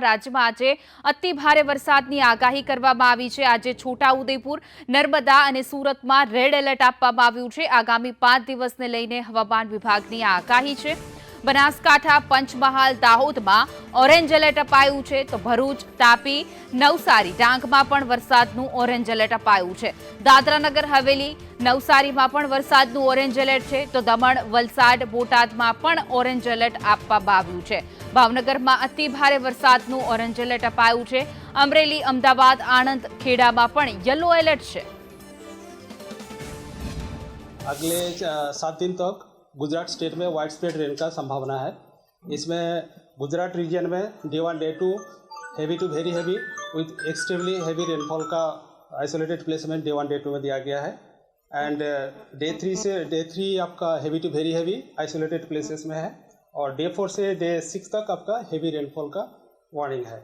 રાજ્યમાં આજે અતિ ભારે વરસાદની આગાહી કરવામાં આવી છે. આજે છોટાઉદેપુર, નર્મદા અને સુરતમાં રેડ એલર્ટ આપવામાં આવ્યું છે. આગામી પાંચ દિવસને લઈને હવામાન વિભાગની આગાહી છે. બનાસકાંઠા પંચમહાલ દાહોદમાં ઓરેન્જ એલર્ટ અપાયું છે તો ભરૂચ તાપી નવસારી ડાંગમાં પણ વરસાદનું ઓરેન્જ એલર્ટ અપાયું છે દાદરાનગર હવેલી નવસારીમાં પણ વરસાદનું ઓરેન્જ એલર્ટ છે તો દમણ વલસાડ બોટાદમાં પણ ઓરેન્જ એલર્ટ આપવામાં આવ્યું છે ભાવનગરમાં અતિ ભારે વરસાદનું ઓરેન્જ એલર્ટ અપાયું છે અમરેલી અમદાવાદ આણંદ ખેડામાં પણ યલો એલર્ટ છે अगले च- सात दिन तक गुजरात स्टेट में वाइड स्प्रेड रेन का संभावना है। इसमें गुजरात रीजन में day one day two heavy to very heavy with extremely heavy rainfall का आइसोलेटेड प्लेस में डे वन डे टू में दिया गया है। एंड डे थ्री से डे थ्री आपका heavy to very heavy isolated places में है। और डे फोर से डे सिक्स तक आपका हैवी रेनफॉल का वार्निंग है।